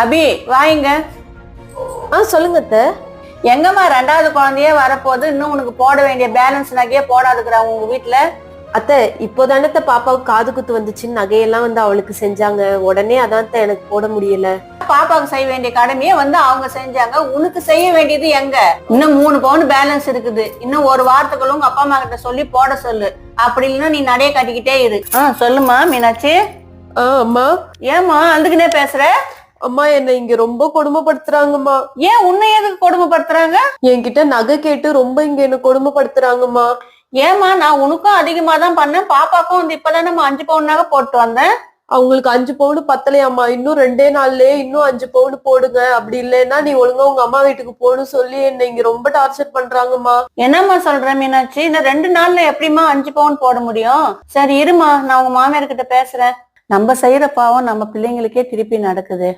அபி வாங்க. ஆ சொல்லுங்க அத்தை. எங்கம்மா ரெண்டாவது குழந்தையே வரப்போகுது? இன்னும் உனக்கு போட வேண்டிய பேலன்ஸ் நகையே போடாதுக்குறாங்க உங்க வீட்டுல அத்தை இப்போதானே அத்தை பாப்பாவுக்கு காது குத்து வந்துச்சுன்னு நகையெல்லாம் வந்து அவளுக்கு செஞ்சாங்க. உடனே அதான் அத்தை எனக்கு போட முடியல. பாப்பாவுக்கு செய்ய வேண்டிய கடமையை வந்து அவங்க செஞ்சாங்க. உனக்கு செய்ய வேண்டியது எங்க? இன்னும் மூணு பவுன் பேலன்ஸ் இருக்குது. இன்னும் ஒரு வாரத்துக்குள்ள உங்க அப்பா அம்மா கிட்ட சொல்லி போட சொல்லு. அப்படி இல்லைன்னா நீ நடைய கட்டிக்கிட்டே இரு. ஆ சொல்லுமா மீனாட்சி. ஆ அம்மா. ஏமா அதுக்குன்னே பேசுற? அம்மா என்னை இங்க ரொம்ப கொடுமைப்படுத்துறாங்கம்மா. ஏன் உன்னை எதுக்கு கொடுமைப்படுத்துறாங்க? என்கிட்ட நகை கேட்டு ரொம்ப இங்க என்ன கொடுமைப்படுத்துறாங்கம்மா. ஏமா நான் உனக்கும் அதிகமா தான் பண்ணேன் பாப்பாக்கும் வந்து இப்பதான் நம்ம அஞ்சு பவுன் நகை போட்டு வந்தேன். அவங்களுக்கு அஞ்சு பவுன் பத்தலையாம்மா. இன்னும் ரெண்டே நாள்லயே இன்னும் அஞ்சு பவுன் போடுங்க. அப்படி இல்லைன்னா நீ ஒழுங்கா உங்க அம்மா வீட்டுக்கு போன்னு சொல்லி என்னை இங்க ரொம்ப டார்ச்சர் பண்றாங்கம்மா. என்னம்மா சொல்ற மீனாட்சி? இந்த ரெண்டு நாள்ல எப்படிம்மா அஞ்சு பவுன் போட முடியும்? சரி இருமா நான் உங்க மாமியார் கிட்ட பேசுறேன். நம்ம செய்யற பாவம் நம்ம பிள்ளைங்களுக்கே திருப்பி நடக்குது.